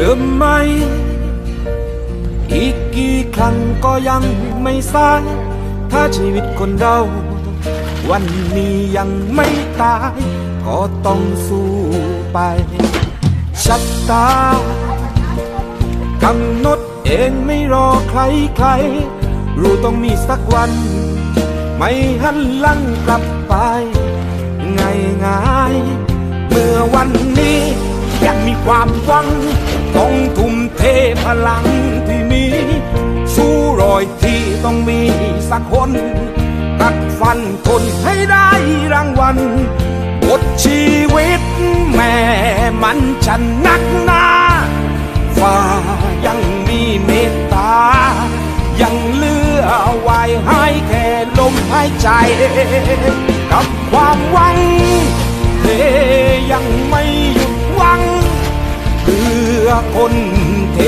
เริ่มไหมอีกกี่ครั้งก็ยังไม่สายถ้าชีวิตคนเรา วันนี้ยังไม่ตาย ก็ต้องสู้ไปชัดตากำหนดเองไม่รอใครใคร รู้ต้องมีสักวัน ไม่หันหลังกลับไป ง่ายง่ายๆเมื่อวันนี้ยังมีความหวัง ต้องทุ่มเทพลังที่มี สู้รอยที่ต้องมีสักคนกัดฟันทนให้ได้รางวัลบทชีวิตแม่มันฉันนักหนาฟ้ายังมีเมตตา ยังเลือไว้ให้แค่ลมหายใจ กับความหวังเคนเท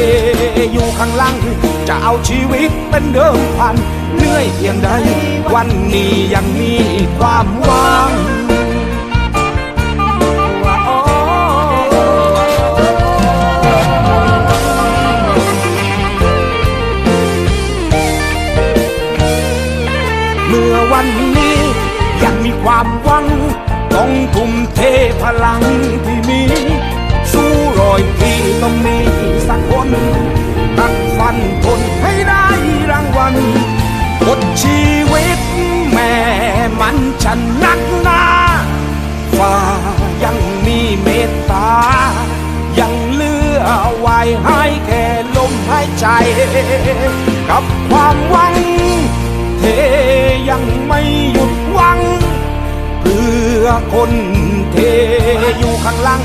อยู่ข้างหลังจะเอาชีวิตเป็นเดิมพันเหนื่อยเพียงใด วันนี้ยังมีความหวังเมื่อวันนี้ยังมีความหวัง ต้องทุ่มเทพลังที่ ต้องมีสักคนตัดฟันทนให้ได้รางวัลบทชีวิตแม่มันฉันนักหนาฟ้ายังมีเมตตา ยังเลือไว้ให้แค่ลมหายใจ กับความหวัง เทยังไม่หยุดหวัง เพื่อคน เทอยู่ข้างหลัง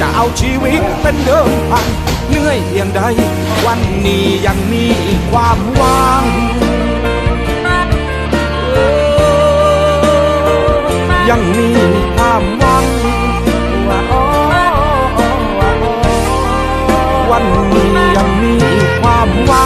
จะเอาชีวิตเป็นเดิมพันเหนื่อยเพียงใด วันนี้ยังมีความหวังยังมีความหวังว่าโอ้วันนี้ยังมีความหวัง